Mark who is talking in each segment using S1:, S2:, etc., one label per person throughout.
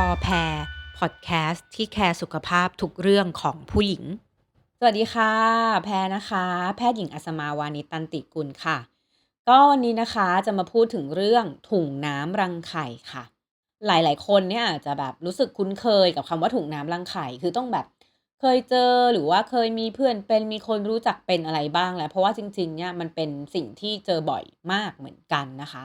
S1: พอแพรพอดแคสต์ที่แคร์สุขภาพทุกเรื่องของผู้หญิง สวัสดีค่ะ แพรนะคะ แพทย์หญิงอัศมาวานิตันติกุลค่ะ ก็วันนี้นะคะจะมาพูดถึงเรื่องถุงน้ำรังไข่ค่ะ หลายๆ คนเนี่ยอาจจะแบบรู้สึกคุ้นเคยกับคำว่าถุงน้ำรังไข่ คือต้องแบบเคยเจอหรือว่าเคยมีเพื่อนเป็นมีคนรู้จักเป็นอะไรบ้างแล้ว เพราะว่าจริงๆเนี่ยมันเป็นสิ่งที่เจอบ่อยมากเหมือนกันนะคะ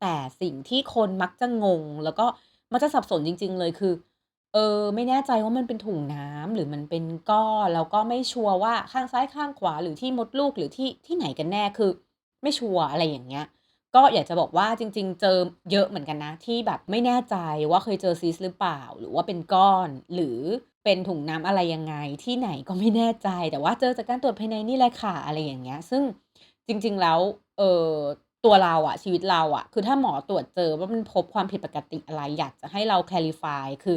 S1: แต่สิ่งที่คนมักจะงงแล้วก็ มักจะสับสนจริง ๆ เลยคือ เออ ไม่แน่ใจว่ามันเป็นถุงน้ำหรือมันเป็นก้อนแล้วก็ไม่ชัวร์ว่าข้างซ้ายข้างขวาหรือที่มดลูกหรือที่ที่ไหนกันแน่คือ ไม่ชัวร์อะไรอย่างเงี้ย ก็อยากจะบอกว่าจริง ๆ เจอเยอะเหมือนกันนะ ที่แบบไม่แน่ใจว่าเคยเจอซิสต์หรือเปล่า หรือว่าเป็นก้อน หรือเป็นถุงน้ำอะไรยังไงที่ไหนก็ไม่แน่ใจ แต่ว่าเจอจากการตรวจภายในนี่แหละค่ะอะไรอย่างเงี้ย ซึ่งจริง ๆ แล้ว เออ ตัวเราอะชีวิตเราอะคือถ้าหมอตรวจเจอว่ามันพบความผิดปกติอะไรอยากจะให้เรา clarify คือ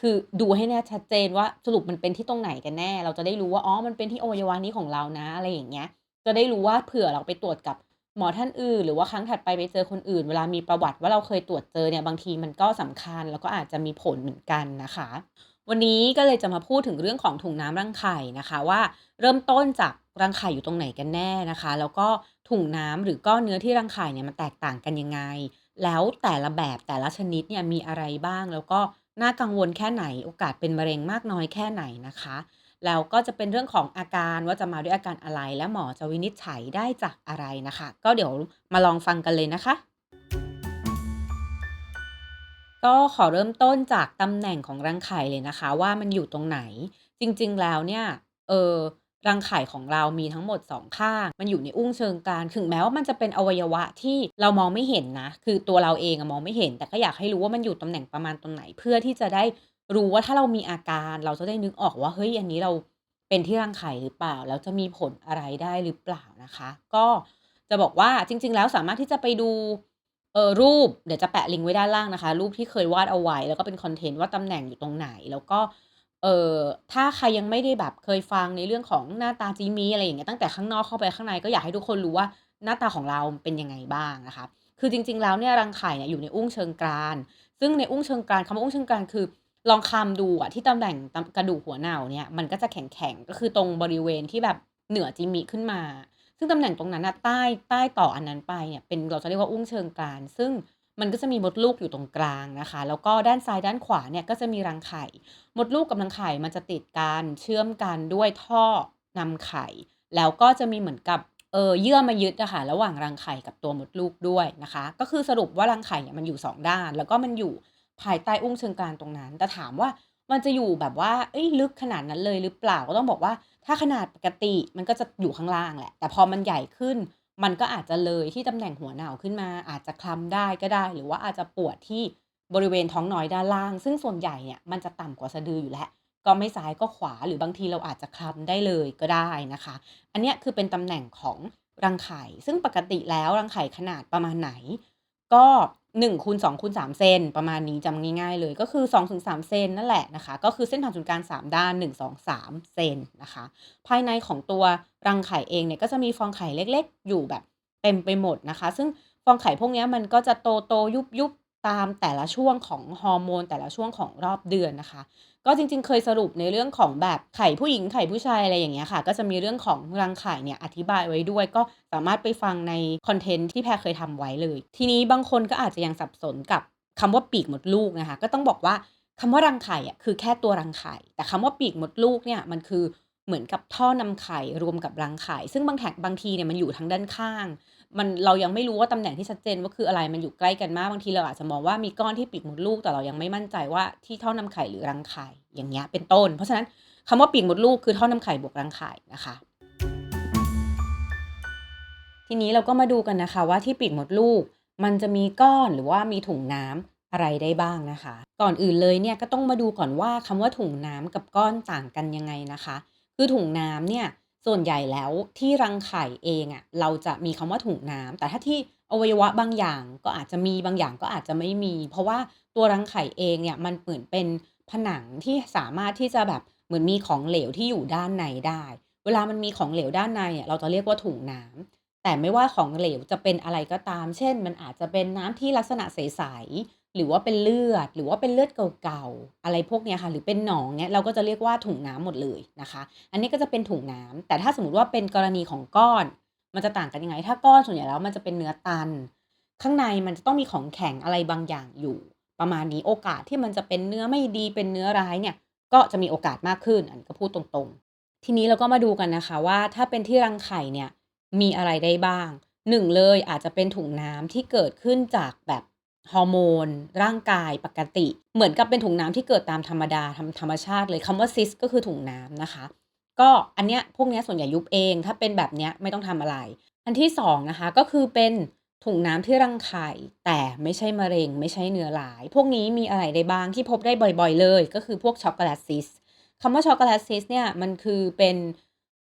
S1: คือดูให้แน่ชัดเจนว่าสรุปมันเป็นที่ตรงไหนกันแน่ เราจะได้รู้ว่าอ๋อมันเป็นที่อวัยวะนี้ของเรานะอะไรอย่างเงี้ย จะได้รู้ว่าเผื่อเราไปตรวจกับหมอท่านอื่น หรือว่าครั้งถัดไปไปเจอคนอื่น เวลามีประวัติว่าเราเคยตรวจเจอเนี่ยบางทีมันก็สำคัญแล้วก็อาจจะมีผลเหมือนกันนะคะ วันนี้ก็เลยจะมาพูดถึงเรื่องของถุงน้ำรังไข่นะคะว่าเริ่มต้นจากรังไข่อยู่ตรงไหนกันแน่นะคะ แล้วก็ ถุงน้ำหรือก้อนเนื้อที่รังไข่เนี่ยมันแตกต่างกันยังไง แล้วแต่ละแบบแต่ละชนิดเนี่ยมีอะไรบ้าง แล้วก็น่ากังวลแค่ไหน โอกาสเป็นมะเร็งมากน้อยแค่ไหนนะคะ แล้วก็จะเป็นเรื่องของอาการว่าจะมาด้วยอาการอะไร และหมอจะวินิจฉัยได้จากอะไรนะคะ ก็เดี๋ยวมาลองฟังกันเลยนะคะก็ขอเริ่มต้นจากตำแหน่งของรังไข่เลยนะคะ ว่ามันอยู่ตรงไหน จริงๆแล้วเนี่ยเออ รังไข่ของเรามีทั้งหมด 2 ข้าง มันอยู่ในอุ้งเชิงกรานถึงแม้ว่ามันจะเป็นอวัยวะที่เรามองไม่เห็นนะ คือตัวเราเองมองไม่เห็น แต่ก็อยากให้รู้ว่ามันอยู่ตำแหน่งประมาณตรงไหน เพื่อที่จะได้รู้ว่าถ้าเรามีอาการเราจะได้นึกออกว่าเฮ้ยอันนี้เราเป็นที่รังไข่หรือเปล่า แล้วจะมีผลอะไรได้หรือเปล่านะคะ ก็จะบอกว่าจริง ๆ แล้วสามารถที่จะไปดูเอ่อรูปเดี๋ยวจะแปะลิงก์ไว้ด้านล่างนะคะ รูปที่เคยวาดเอาไว้ แล้วก็เป็นคอนเทนต์ว่าตำแหน่งอยู่ตรงไหน แล้วก็ เอ่อ ถ้าใครยังไม่ได้แบบเคยฟังในเรื่องของหน้าตาจิมิอะไรอย่างเงี้ย ตั้งแต่ข้างนอกเข้าไปข้างใน ก็อยากให้ทุกคนรู้ว่า หน้าตาของเราเป็นยังไงบ้างนะคะ คือจริง ๆ แล้วเนี่ยรังไข่เนี่ยอยู่ในอุ้งเชิงกราน ซึ่งในอุ้งเชิงกรานคำว่าอุ้งเชิงกรานคือ ลองคำดูอะที่ตำแหน่งกระดูกหัวเน่าเนี่ยมันก็จะแข็งๆ ก็คือตรงบริเวณที่แบบเหนือจิมิขึ้นมา ซึ่งตำแหน่งตรงนั้นนะใต้ใต้ต่ออันนั้นไปเนี่ยเป็นเราจะเรียกว่าอุ้งเชิงกราน ซึ่ง มันก็จะมีมดลูกอยู่ตรงกลางนะคะ แล้วก็ด้านซ้ายด้านขวาเนี่ยก็จะมีรังไข่ มดลูกกับรังไข่มันจะติดกันเชื่อมกันด้วยท่อนำไข่ แล้วก็จะมีเหมือนกับเออเยื่อมายึดอะค่ะระหว่างรังไข่กับตัวมดลูกด้วยนะคะ ก็คือสรุปว่ารังไข่เนี่ยมันอยู่ 2 ด้าน แล้วก็มันอยู่ภายใต้อุ้งเชิงกรานตรงนั้น แต่ถามว่ามันจะอยู่แบบว่าเฮ้ยลึกขนาดนั้นเลยหรือเปล่าก็ต้องบอกว่า ถ้าขนาดปกติมันก็จะอยู่ข้างล่างแหละ แต่พอมันใหญ่ขึ้น มันก็อาจจะเลยที่ตำแหน่งหัวเหน่าขึ้นมา อาจจะคลำได้ก็ได้ หรือว่าอาจจะปวดที่บริเวณท้องน้อยด้านล่าง ซึ่งส่วนใหญ่เนี่ยมันจะต่ำกว่าสะดืออยู่แล้วก็ไม่ซ้ายก็ขวาหรือบางทีเราอาจจะคลำได้เลยก็ได้นะคะ อันนี้คือเป็นตำแหน่งของรังไข่ ซึ่งปกติแล้วรังไข่ขนาดประมาณไหน ก็ 1คูณ2คูณ3เซนประมาณนี้จำง่ายๆเลยก็คือ2-3เซนนั่นแหละนะคะ ก็คือเส้นผ่านศูนย์กลาง3ด้าน 1 2 3เซนนะคะ ภายในของตัวรังไข่เองเนี่ยก็จะมีฟองไข่เล็กๆ อยู่แบบเต็มไปหมดนะคะ ซึ่งฟองไข่พวกนี้มันก็จะโตโตยุบยุบตามแต่ละช่วงของฮอร์โมนแต่ละช่วงของรอบเดือนนะคะ ก็จริงๆ เคยสรุปในเรื่องของแบบไข่ผู้หญิงไข่ผู้ชายอะไรอย่างเงี้ยค่ะ ก็จะมีเรื่องของรังไข่เนี่ยอธิบายไว้ด้วย ก็สามารถไปฟังในคอนเทนต์ที่แพรเคยทำไว้เลย ทีนี้บางคนก็อาจจะยังสับสนกับคำว่าปีกหมดลูกนะคะ ก็ต้องบอกว่าคำว่ารังไข่อะคือแค่ตัวรังไข่ แต่คำว่าปีกหมดลูกเนี่ยมันคือเหมือนกับท่อนำไข่รวมกับรังไข่ ซึ่งบางแห่งบางทีเนี่ยมันอยู่ทางด้านข้าง มันเรายังไม่รู้ว่าตำแหน่งที่ชัดเจนว่าคืออะไรมันอยู่ใกล้กันมากบางทีเราอาจจะมองว่ามีก้อนที่ปีกมดลูกแต่เรายังไม่มั่นใจว่าที่ท่อนำไข่หรือรังไข่อย่างเงี้ยเป็นต้น เพราะฉะนั้นคำว่าปีกมดลูกคือท่อนำไข่บวกรังไข่นะคะ ทีนี้เราก็มาดูกันนะคะว่าที่ปีกมดลูก มันจะมีก้อนหรือว่ามีถุงน้ำอะไรได้บ้างนะคะ ก่อนอื่นเลยเนี่ยก็ต้องมาดูก่อนว่าคำว่าถุงน้ำกับก้อนต่างกันยังไงนะคะ คือถุงน้ำเนี่ย ส่วนใหญ่แล้วที่รังไข่เองอะเราจะมีคำว่าถุงน้ำแต่ถ้าที่อวัยวะบางอย่างก็อาจจะมีบางอย่างก็อาจจะไม่มี เพราะว่าตัวรังไข่เองเนี่ยมันเหมือนเป็นผนังที่สามารถที่จะแบบเหมือนมีของเหลวที่อยู่ด้านในได้ เวลามันมีของเหลวด้านในอะเราจะเรียกว่าถุงน้ แต่ไม่ว่าของเหลวจะเป็นอะไรก็ตาม เช่น มันอาจจะเป็นน้ำที่ลักษณะใส ๆ หรือว่าเป็นเลือด หรือว่าเป็นเลือดเก่าๆ อะไรพวกเนี้ยค่ะ หรือเป็นหนองเงี้ย เราก็จะเรียกว่าถุงน้ำหมดเลยนะคะ อันนี้ก็จะเป็นถุงน้ำ แต่ถ้าสมมติว่าเป็นกรณีของก้อน มันจะต่างกันยังไง ถ้าก้อนส่วนใหญ่แล้วมันจะเป็นเนื้อตัน ข้างในมันจะต้องมีของแข็งอะไรบางอย่างอยู่ ประมาณนี้โอกาสที่มันจะเป็นเนื้อไม่ดี เป็นเนื้อร้ายเนี่ย ก็จะมีโอกาสมากขึ้น อันนี้ก็พูดตรงๆ ทีนี้เราก็มาดูกันนะคะว่าถ้าเป็นที่รังไข่เนี่ย มีอะไรได้บ้าง1เลยอาจจะเป็นถุงน้ำที่เกิดขึ้นจากแบบฮอร์โมน ร่างกายปกติ เหมือนกับเป็นถุงน้ำที่เกิดตามธรรมดาธรรมธรรมชาติเลยคำว่า Cyst ก็คือถุงน้ำนะคะ ก็อันเนี้ยพวกเนี้ยส่วนใหญ่ยุบเอง ถ้าเป็นแบบเนี้ยไม่ต้องทำอะไร อันที่2นะคะก็คือเป็นถุงน้ำที่รังไข่ แต่ไม่ใช่มะเร็ง ไม่ใช่เนื้อร้าย พวกนี้มีอะไรได้บ้างที่พบได้บ่อยๆเลย ก็คือพวกช็อกโกแลต Cyst คำว่าช็อกโกแลต Cyst เนี่ยมันคือเป็น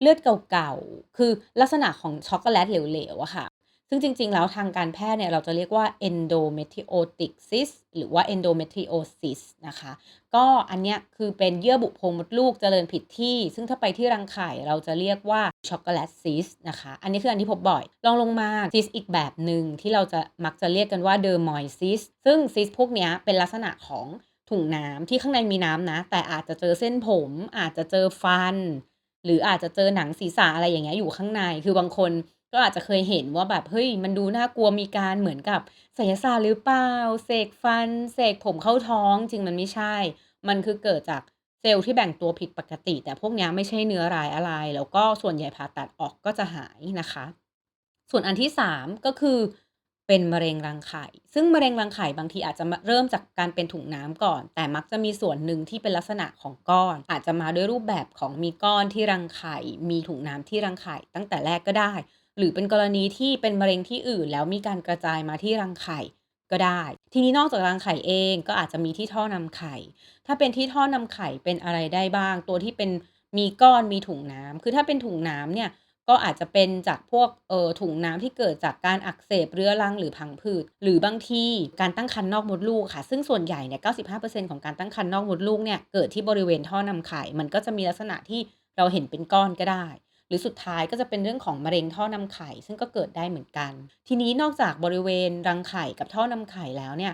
S1: เลือดเก่าๆ คือลักษณะของช็อกโกแลตเหลวๆอะค่ะ ซึ่งจริงๆ แล้วทางการแพทย์เนี่ยเราจะเรียกว่า endometriotic cyst หรือว่า endometriosis นะคะ ก็อันเนี้ยคือเป็นเยื่อบุโพรงมดลูกเจริญผิดที่ ซึ่งถ้าไปที่รังไข่เราจะเรียกว่าช็อกโกแลต Cyst นะคะ อันนี้คืออันที่พบบ่อยรองลงมา Cyst อีกแบบหนึ่งที่เราจะมักจะเรียกกันว่า dermoid cyst ซึ่ง Cyst พวกเนี้ยเป็นลักษณะของถุงน้ำที่ข้างในมีน้ำนะ แต่อาจจะเจอเส้นผม อาจจะเจอฟัน หรืออาจจะเจอหนังศีรษะอะไรอย่างเงี้ยอยู่ข้างใน คือบางคนก็อาจจะเคยเห็นว่าแบบเฮ้ยมันดูน่ากลัวมีการเหมือนกับไสยศาสตร์หรือเปล่าเสกฟันเสกผมเข้าท้องจริงมันไม่ใช่ มันคือเกิดจากเซลล์ที่แบ่งตัวผิดปกติ แต่พวกนี้ไม่ใช่เนื้อร้ายอะไร แล้วก็ส่วนใหญ่ผ่าตัดออกก็จะหายนะคะ ส่วนอันที่ 3 ก็คือ เป็นมะเร็งรังไข่ ซึ่งมะเร็งรังไข่บางทีอาจจะเริ่มจากการเป็นถุงน้ำก่อน แต่มักจะมีส่วนหนึ่งที่เป็นลักษณะของก้อน อาจจะมาด้วยรูปแบบของมีก้อนที่รังไข่ มีถุงน้ำที่รังไข่ ตั้งแต่แรกก็ได้ หรือเป็นกรณีที่เป็นมะเร็งที่อื่น แล้วมีการกระจายมาที่รังไข่ก็ได้ ทีนี้นอกจากรังไข่เองก็อาจจะมีที่ท่อนำไข่ ถ้าเป็นที่ท่อนำไข่เป็นอะไรได้บ้าง ตัวที่เป็นมีก้อนมีถุงน้ำคือถ้าเป็นถุงน้ำเนี่ย ก็อาจจะเป็นจากพวกเอ่อถุงน้ำที่เกิดจากการอักเสบเรื้อรังหรือพังผืด หรือบางทีการตั้งครรภ์นอกมดลูกค่ะ ซึ่งส่วนใหญ่เนี่ย95%ของการตั้งครรภ์นอกมดลูกเนี่ยเกิดที่บริเวณท่อนำไข่มันก็จะมีลักษณะที่เราเห็นเป็นก้อนก็ได้ หรือสุดท้ายก็จะเป็นเรื่องของมะเร็งท่อนำไข่ซึ่งก็เกิดได้เหมือนกัน ทีนี้นอกจากบริเวณรังไข่กับท่อนำไข่แล้วเนี่ย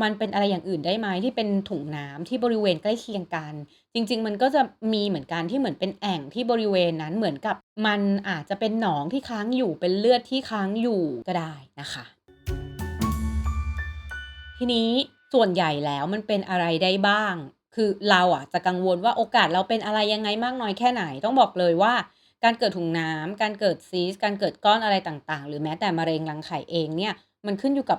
S1: มันเป็นอะไรอย่างอื่นได้ไหมที่เป็นถุงน้ำที่บริเวณใกล้เคียงกัน จริง ๆ มันก็จะมีเหมือนกันที่เหมือนเป็นแอ่งที่บริเวณนั้นเหมือนกับ มันอาจจะเป็นหนองที่ค้างอยู่เป็นเลือดที่ค้างอยู่ก็ได้นะคะ ทีนี้ส่วนใหญ่แล้วมันเป็นอะไรได้บ้าง คือเราอะจะกังวลว่าโอกาสเราเป็นอะไรยังไงมากน้อยแค่ไหนต้องบอกเลยว่าการเกิดถุงน้ำการเกิด Cyst การเกิดก้อนอะไรต่างๆ หรือแม้แต่มะเร็งรังไข่เองเนี่ย มันขึ้นอยู่กับ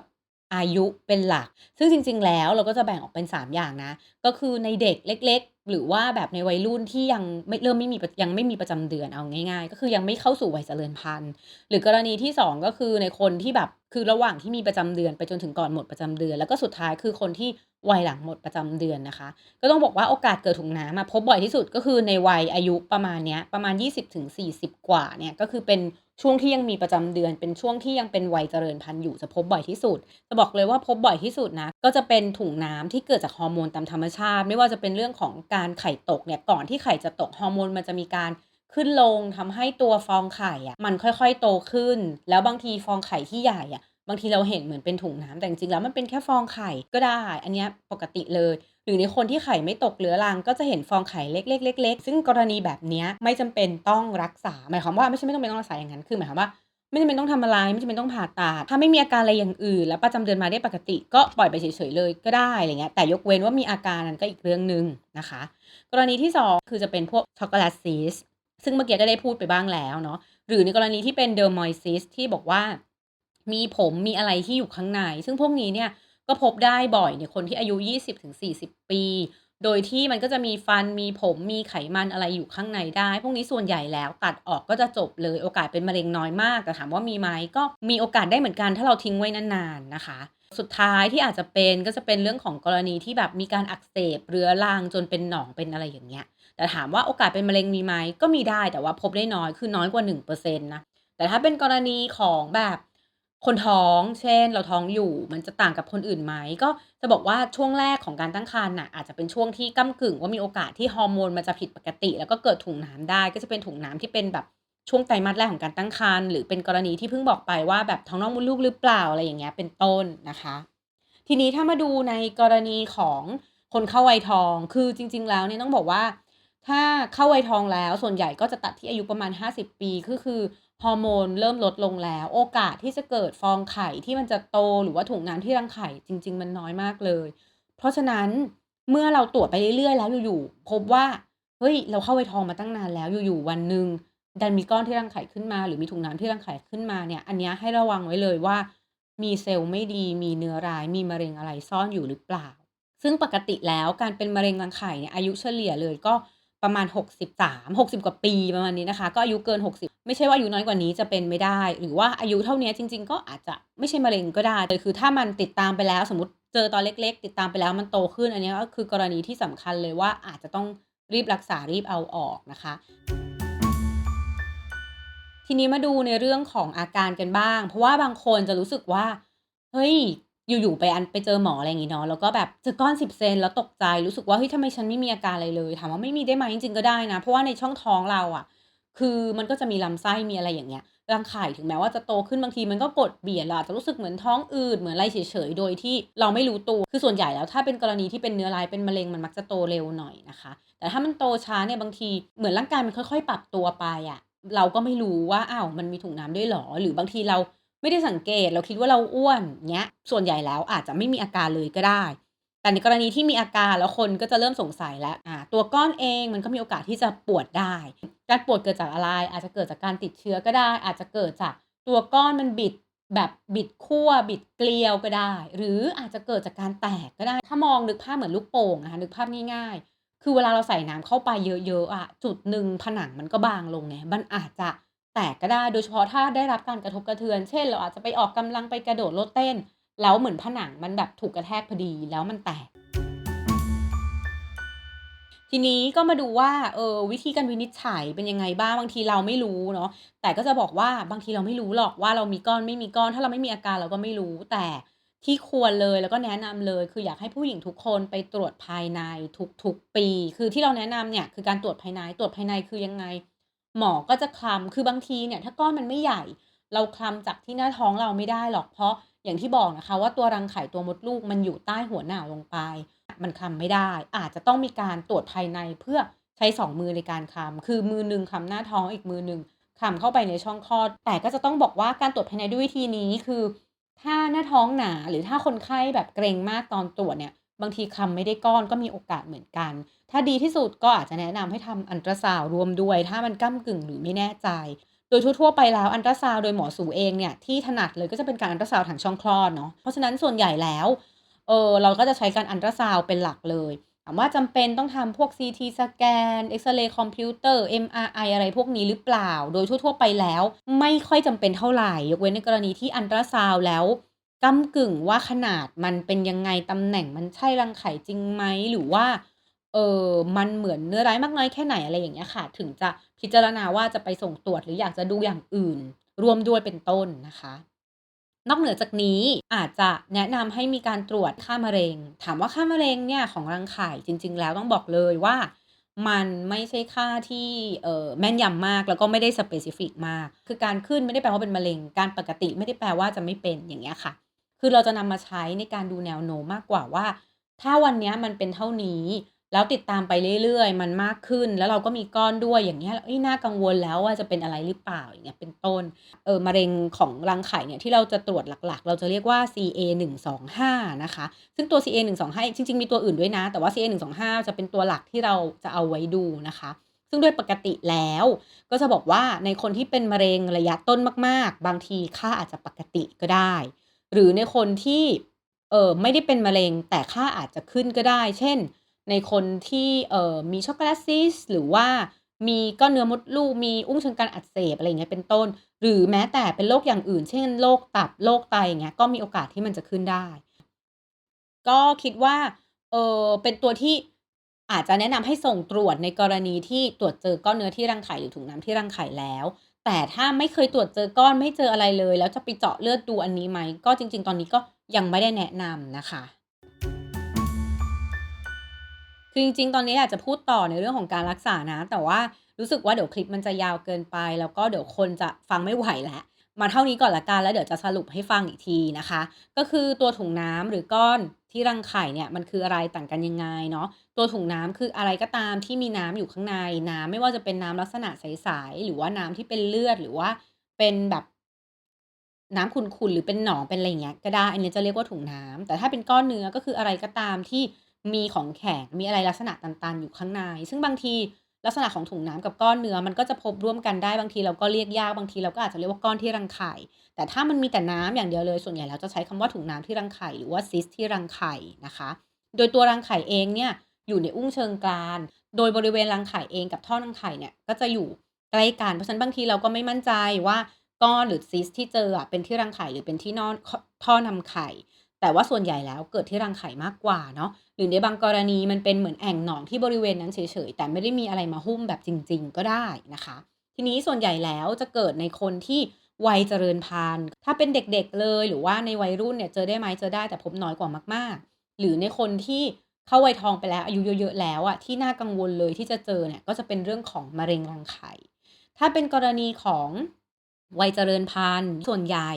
S1: อายุเป็นหลัก ซึ่งจริง ๆ แล้วเราก็จะแบ่งออกเป็น 3 อย่างนะ ก็คือในเด็กเล็ก ๆ หรือว่าแบบในวัยรุ่นที่ยังไม่เริ่มไม่มีประยังไม่มีประจำเดือนเอาง่ายๆ ก็คือยังไม่เข้าสู่วัยเจริญพันธุ์ หรือกรณีที่ 2 ก็คือในคนที่แบบคือระหว่างที่มีประจำเดือนไปจนถึงก่อนหมดประจำเดือน แล้วก็สุดท้ายคือคนที่วัยหลังหมดประจำเดือนนะคะ ก็ต้องบอกว่าโอกาสเกิดถุงน้ำอะพบบ่อยที่สุดก็คือในวัยอายุประมาณเนี้ยประมาณ 20-40 กว่าเนี่ยก็คือเป็น ช่วงที่ยังมีประจำเดือนเป็นช่วงที่ยังเป็นวัยเจริญพันธุ์อยู่จะพบบ่อยที่สุด จะบอกเลยว่าพบบ่อยที่สุดนะ ก็จะเป็นถุงน้ำที่เกิดจากฮอร์โมนตามธรรมชาติ ไม่ว่าจะเป็นเรื่องของการไข่ตกเนี่ยก่อนที่ไข่จะตกฮอร์โมนมันจะมีการขึ้นลงทำให้ตัวฟองไข่อะมันค่อยๆโตขึ้น แล้วบางทีฟองไข่ที่ใหญ่อะ บางทีเราเห็นเหมือนเป็นถุงน้ำแต่จริงๆแล้วมันเป็นแค่ฟองไข่ก็ได้ อันนี้ปกติเลย หรือในคนที่ไข่ไม่ตกเรื้อรังก็จะเห็นฟองไข่เล็กๆๆๆซึ่งกรณีแบบนี้ไม่จำเป็นต้องรักษา หมายความว่าไม่ใช่ไม่จำเป็นต้องรักษาอย่างงั้นคือหมายความว่าไม่จำเป็นต้องทำอะไรไม่จำเป็นต้องผ่าตัดถ้าไม่มีอาการอะไรอย่างอื่น แล้วประจำเดือนมาได้ปกติ ก็ปล่อยไปเฉยๆเลยก็ได้อะไรเงี้ยแต่ยกเว้นว่ามีอาการนั้นก็อีกเรื่องหนึ่งนะคะ กรณีที่ 2 คือจะเป็นพวกช็อกโกแลต Cyst ซึ่งเมื่อกี้ก็ได้พูดไปบ้างแล้วเนาะหรือในกรณีที่เป็น dermoid cyst ที่บอกว่า มีผมมีอะไรที่อยู่ข้างใน ซึ่งพวกนี้เนี่ยก็พบได้บ่อยในคนที่อายุ 20-40 ปี โดยที่มันก็จะมีฟันมีผมมีไขมันอะไรอยู่ข้างในได้ พวกนี้ส่วนใหญ่แล้วตัดออกก็จะจบเลยโอกาสเป็นมะเร็งน้อยมากแต่ถามว่ามีไหมก็มีโอกาสได้เหมือนกันถ้าเราทิ้งไว้นานๆนะคะ สุดท้ายที่อาจจะเป็นก็จะเป็นเรื่องของกรณีที่แบบมีการอักเสบเรื้อรังจนเป็นหนองเป็นอะไรอย่างเงี้ยแต่ถามว่าโอกาสเป็นมะเร็งมีไหมก็มีได้แต่ว่าพบได้น้อยคือน้อยกว่า1%นะแต่ถ้าเป็นกรณีของแบบ คนท้อง เช่น เราท้องอยู่มันจะต่างกับคนอื่นไหม ก็จะบอกว่าช่วงแรกของการตั้งครรภ์น่ะอาจจะเป็นช่วงที่ก้ำกึ่งว่ามีโอกาสที่ฮอร์โมนมันจะผิดปกติ แล้วก็เกิดถุงน้ำได้ ก็จะเป็นถุงน้ำที่เป็นแบบช่วงไตรมาสแรกของการตั้งครรภ์หรือเป็นกรณีที่เพิ่งบอกไปว่าแบบท้องน้องมดลูกหรือเปล่าอะไรอย่างเงี้ยเป็นต้นนะคะ ทีนี้ถ้ามาดูในกรณีของคนเข้าวัยทอง คือจริง ๆ แล้วเนี่ยต้องบอกว่า ถ้าเข้าวัยทองแล้วส่วนใหญ่ก็จะตัดที่อายุประมาณ 50 ปีก็คือ ฮอร์โมนเริ่มลดลงแล้ว โอกาสที่จะเกิดฟองไข่ที่มันจะโตหรือว่าถุงน้ำที่รังไข่จริง ๆ มันน้อยมากเลย เพราะฉะนั้นเมื่อเราตรวจไปเรื่อยๆ แล้วอยู่ๆพบว่าเฮ้ยเราเข้าวัยทองมาตั้งนานแล้วอยู่ๆวันหนึ่งดันมีก้อนที่รังไข่ขึ้นมา หรือมีถุงน้ำที่รังไข่ขึ้นมาเนี่ย อันนี้ให้ระวังไว้เลยว่า มีเซลล์ไม่ดี มีเนื้อร้าย มีมะเร็งอะไรซ่อนอยู่หรือเปล่า ซึ่งปกติแล้วการเป็นมะเร็งรังไข่เนี่ยอายุเฉลี่ยเลยก็ ประมาณ 63 60 กว่าปีประมาณนี้นะคะ ก็อายุเกิน 60 ไม่ใช่ว่าอายุน้อยกว่านี้จะเป็นไม่ได้ หรือว่าอายุเท่านี้จริง ๆ ก็อาจจะไม่ใช่มะเร็งก็ได้แต่คือถ้ามันติดตามไปแล้ว สมมติเจอตอนเล็ก ๆ ติดตามไปแล้วมันโตขึ้นอันนี้ก็คือกรณีที่สำคัญเลยว่าอาจจะต้องรีบรักษารีบเอาออกนะคะ ทีนี้มาดูในเรื่องของอาการกันบ้าง เพราะว่าบางคนจะรู้สึกว่าเฮ้ย อยู่ๆไปอันไปเจอหมออะไรอย่างงี้เนาะแล้วก็แบบเจอก้อน10เซนแล้วตกใจรู้สึกว่าเฮ้ยทำไมฉันไม่มีอาการอะไรเลยถามว่าไม่มีได้ไหมจริงๆก็ได้นะ เพราะว่าในช่องท้องเราอะคือมันก็จะมีลำไส้มีอะไรอย่างเงี้ยรังไข่ถึงแม้ว่าจะโตขึ้นบางทีมันก็กดเบียดเราอาจจะรู้สึกเหมือนท้องอืดเหมือนอะไรเฉยๆโดยที่เราไม่รู้ตัวคือส่วนใหญ่แล้วถ้าเป็นกรณีที่เป็นเนื้อร้ายเป็นมะเร็งมันมักจะโตเร็วหน่อยนะคะ แต่ถ้ามันโตช้าเนี่ยบางทีเหมือนร่างกายมันค่อยๆ ปรับตัวไปอะเราก็ไม่รู้ว่าอ้าวมันมีถุงน้ำด้วยหรอ หรือบางทีเรา ไม่ได้สังเกตเราคิดว่าเราอ้วนเงี้ย ส่วนใหญ่แล้วอาจจะไม่มีอาการเลยก็ได้ แต่ในกรณีที่มีอาการแล้วคนก็จะเริ่มสงสัยแล้วอ่าตัวก้อนเองมันก็มีโอกาสที่จะปวดได้ การปวดเกิดจากอะไร อาจจะเกิดจากการติดเชื้อก็ได้ อาจจะเกิดจากตัวก้อนมันบิดแบบบิดขั้วบิดเกลียวก็ได้ หรืออาจจะเกิดจากการแตกก็ได้ ถ้ามองนึกภาพเหมือนลูกโป่งอะค่ะนึกภาพง่ายๆ คือเวลาเราใส่น้ำเข้าไปเยอะๆอะจุดหนึ่งผนังมันก็บางลงไงมันอาจจะ แตกก็ได้โดยเฉพาะถ้าได้รับการกระทบกระเทือน เช่น เราอาจจะไปออกกำลังไปกระโดดโลดเต้น แล้วเหมือนผนังมันแบบถูกกระแทกพอดีแล้วมันแตก ทีนี้ก็มาดูว่าเออวิธีการวินิจฉัยเป็นยังไงบ้างบางทีเราไม่รู้เนาะแต่ก็จะบอกว่าบางทีเราไม่รู้หรอกว่าเรามีก้อนไม่มีก้อน ถ้าเราไม่มีอาการเราก็ไม่รู้แต่ที่ควรเลยแล้วก็แนะนำเลยคืออยากให้ผู้หญิงทุกคนไปตรวจภายในทุกๆปี คือที่เราแนะนำเนี่ยคือการตรวจภายในตรวจภายในคือยังไง หมอก็จะคลำคือบางทีเนี่ยถ้าก้อนมันไม่ใหญ่ เราคลำจากที่หน้าท้องเราไม่ได้หรอกเพราะอย่างที่บอกนะคะ ว่าตัวรังไข่ตัวมดลูกมันอยู่ใต้หัวหน่าลงไป มันคลำไม่ได้ อาจจะต้องมีการตรวจภายในเพื่อใช้ 2 มือในการคลำคือมือหนึ่งคลำหน้าท้องอีกมือหนึ่งคลำเข้าไปในช่องคลอด แต่ก็จะต้องบอกว่าการตรวจภายในด้วยวิธีนี้คือ ถ้าหน้าท้องหนาหรือถ้าคนไข้แบบเกรงมากตอนตรวจเนี่ย บางทีคลำไม่ได้ก้อนก็มีโอกาสเหมือนกัน ถ้าดีที่สุดก็อาจจะแนะนำให้ทำอัลตราซาวรวมด้วย ถ้ามันก้ำกึ่งหรือไม่แน่ใจ โดยทั่วๆไปแล้วอัลตราซาวโดยหมอสูเองเนี่ยที่ถนัดเลยก็จะเป็นการอัลตราซาวทางช่องคลอดเนาะเพราะฉะนั้นส่วนใหญ่แล้วเออเราก็จะใช้การอัลตราซาวเป็นหลักเลยถามว่าจำเป็นต้องทำพวก CT สแกนเอ็กซเรย์คอมพิวเตอร์ MRI อะไรพวกนี้หรือเปล่า โดยทั่ว ๆ ไปแล้ว ไม่ค่อยจำเป็นเท่าไหรยกเว้นในกรณีที่อัลตราซาวแล้ว ก้ำกึ่งว่าขนาดมันเป็นยังไงตำแหน่งมันใช่รังไข่จริงไหมหรือว่า เออมันเหมือนเนื้อร้ายมากน้อยแค่ไหนอะไรอย่างเงี้ยค่ะ ถึงจะพิจารณาว่าจะไปส่งตรวจหรืออยากจะดูอย่างอื่น รวมด้วยเป็นต้นนะคะ นอกเหนือจากนี้อาจจะแนะนำให้มีการตรวจค่ามะเร็ง ถามว่าค่ามะเร็งเนี่ยของรังไข่จริง ๆ แล้วต้องบอกเลยว่า มันไม่ใช่ค่าที่เอ่อแม่นยำมากแล้วก็ไม่ได้สเปซิฟิกมาก คือการขึ้นไม่ได้แปลว่าเป็นมะเร็ง การปกติไม่ได้แปลว่าจะไม่เป็นอย่างเงี้ยค่ะ คือเราจะนำมาใช้ในการดูแนวโน้มมากกว่าว่า ถ้าวันนี้มันเป็นเท่านี้ แล้วติดตามไปเรื่อยๆ มันมากขึ้นแล้วเราก็มีก้อนด้วยอย่างเงี้ยเฮ้ยน่ากังวลแล้วว่าจะเป็นอะไรหรือเปล่าอย่างเงี้ยเป็นต้นเอ่อมะเร็งของรังไข่เนี่ยที่เราจะตรวจหลักๆ เราจะเรียกว่า CA125 นะคะ ซึ่งตัว CA125 จริงๆมีตัวอื่นด้วยนะ แต่ว่า CA125 จะเป็นตัวหลักที่เราจะเอาไว้ดูนะคะซึ่งโดยปกติแล้วก็จะบอกว่าในคนที่เป็นมะเร็งระยะต้นมาก ๆ บางทีค่าอาจจะปกติก็ได้ หรือในคนที่เอ่อไม่ได้เป็นมะเร็งแต่ค่าอาจจะขึ้นก็ได้ เช่น ในคนที่เอ่อมีช็อกโกแลตซิสหรือว่ามีก้อนเนื้อมดลูกมีอุ้งเชิงกรานอักเสบอะไรเงี้ยเป็นต้น หรือแม้แต่เป็นโรคอย่างอื่น เช่นโรคตับโรคไตอย่างเงี้ยก็มีโอกาสที่มันจะขึ้นได้ ก็คิดว่าเออเป็นตัวที่อาจจะแนะนำให้ส่งตรวจในกรณีที่ตรวจเจอก้อนเนื้อที่รังไข่หรือถุงน้ำที่รังไข่แล้ว แต่ถ้าไม่เคยตรวจเจอก้อนไม่เจออะไรเลย แล้วจะไปเจาะเลือดดูอันนี้ไหม ก็จริง ๆ ตอนนี้ก็ยังไม่ได้แนะนำนะคะ คือจริง ๆ ตอนนี้อยากจะพูดต่อในเรื่องของการรักษานะ แต่ว่ารู้สึกว่าเดี๋ยวคลิปมันจะยาวเกินไป แล้วก็เดี๋ยวคนจะฟังไม่ไหวแล้ว มาเท่านี้ก่อนล้วกันแล้วเดี๋ยวจะสรุปให้ฟังอีกทีนะคะ ก็คือตัวถุงน้ำหรือก้อนที่รังไข่เนี่ยมันคืออะไรต่างกันยังไงเนาะตัวถุงน้ำคืออะไรก็ตามที่มีน้ำอยู่ข้างในน้ำไม่ว่าจะเป็นน้ำลักษณะใสๆหรือว่าน้ำที่เป็นเลือดหรือว่าเป็นแบบน้ำขุ่นๆหรือเป็นหนองเป็นอะไรเงี้ยก็ได้อันนี้จะเรียกว่าถุงน้ำแต่ถ้าเป็นก้อนเนื้อก็คืออะไรก็ตามที่มีของแข็งมีอะไรลักษณะตันๆอยู่ข้างใน ซึ่งบางที ลักษณะของถุงน้ำกับก้อนเนื้อมันก็จะพบร่วมกันได้บางทีเราก็เรียกยากบางทีเราก็อาจจะเรียกว่าก้อนที่รังไข่ แต่ถ้ามันมีแต่น้ำอย่างเดียวเลยส่วนใหญ่แล้วจะใช้คำว่าถุงน้ำที่รังไข่หรือว่า cyst ที่รังไข่นะคะ โดยตัวรังไข่เองเนี่ยอยู่ในอุ้งเชิงกราน โดยบริเวณรังไข่เองกับท่อรังไข่เนี่ยก็จะอยู่ใกล้กันเพราะฉะนั้นบางทีเราก็ไม่มั่นใจว่าก้อนหรือ cyst ที่เจอเป็นที่รังไข่หรือเป็นที่นอนท่อนำไข่ แต่ว่าส่วนใหญ่แล้วเกิดที่รังไข่มากกว่าเนาะหรือในบางกรณีมันเป็นเหมือนแอ่งหนองที่บริเวณนั้นเฉยๆแต่ไม่ได้มีอะไรมาหุ้มแบบจริง ๆ ก็ได้นะคะ ทีนี้ส่วนใหญ่แล้วจะเกิดในคนที่วัยเจริญพันธุ์ ถ้าเป็นเด็กๆเลยหรือว่าในวัยรุ่นเนี่ยเจอได้ไหมเจอได้แต่พบน้อยกว่ามากๆ หรือในคนที่เข้าวัยทองไปแล้วอายุเยอะๆแล้วอะที่น่ากังวลเลยที่จะเจอเนี่ยก็จะเป็นเรื่องของมะเร็งรังไข่ ถ้าเป็นกรณีของวัยเจริญพันธุ์ส่วนใหญ่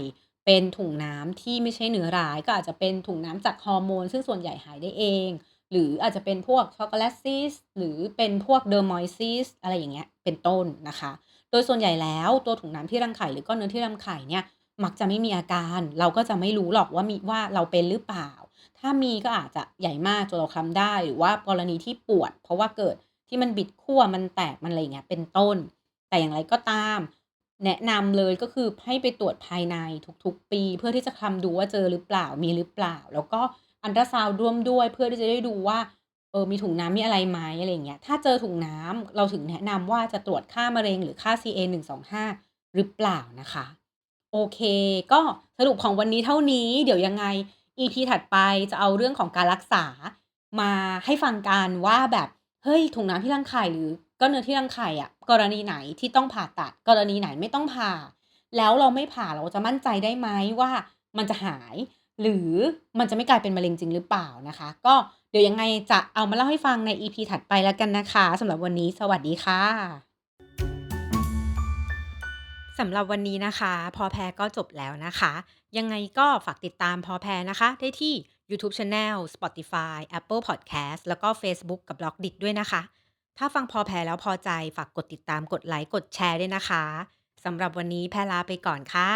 S1: เป็นถุงน้ำที่ไม่ใช่เนื้อร้าย ก็อาจจะเป็นถุงน้ำจากฮอร์โมน ซึ่งส่วนใหญ่หายได้เอง หรืออาจจะเป็นพวก chocolate cyst หรือเป็นพวก dermoid cyst อะไรอย่างเงี้ยเป็นต้นนะคะ โดยส่วนใหญ่แล้วตัวถุงน้ำที่รังไข่หรือก้อนเนื้อที่รังไข่เนี่ยมักจะไม่มีอาการ เราก็จะไม่รู้หรอกว่ามีว่าเราเป็นหรือเปล่า ถ้ามีก็อาจจะใหญ่มากจนเราคลำได้ หรือว่ากรณีที่ปวด เพราะว่าเกิดที่มันบิดขั้วมันแตกมันอะไรอย่างเงี้ยเป็นต้น แต่อย่างไรก็ตาม แนะนำเลยก็คือให้ไปตรวจภายในทุกๆ ปี เพื่อที่จะคลำดูว่าเจอหรือเปล่ามีหรือเปล่า แล้วก็อัลตราซาวด์ร่วมด้วย เพื่อที่จะได้ดูว่าเออมีถุงน้ำมีอะไรไหมอะไรอย่างเงี้ยถ้าเจอถุงน้ำเราถึงแนะนำว่าจะตรวจค่ามะเร็งหรือค่า CA125 หรือเปล่านะคะ โอเค ก็สรุปของวันนี้เท่านี้เดี๋ยวยังไง EP ถัดไปจะเอาเรื่องของการรักษา มาให้ฟังกันว่าแบบเฮ้ยถุงน้ำที่รังไข่หรือ ก้อนเนื้อที่รังไข่อะกรณีไหนที่ต้องผ่าตัด กรณีไหนไม่ต้องผ่า แล้วเราไม่ผ่าเราจะมั่นใจได้ไหมว่ามันจะหาย หรือมันจะไม่กลายเป็นมะเร็งจริงหรือเปล่านะคะ ก็เดี๋ยวยังไงจะเอามาเล่าให้ฟังใน EP ถัดไปแล้วกันนะคะสำหรับวันนี้สวัสดีค่ะสำหรับวันนี้นะคะ พอแพรก็จบแล้วนะคะ ยังไงก็ฝากติดตามพอแพรนะคะ ได้ที่ยูทูบ Channel Spotify Apple Podcast แล้วก็เฟซบุ๊กกับ Blockdit ด้วยนะคะ ถ้าฟังพอแพ้แล้วพอใจฝากกดติดตามกดไลค์กดแชร์ด้วยนะคะสำหรับวันนี้แพรลาไปก่อนค่ะ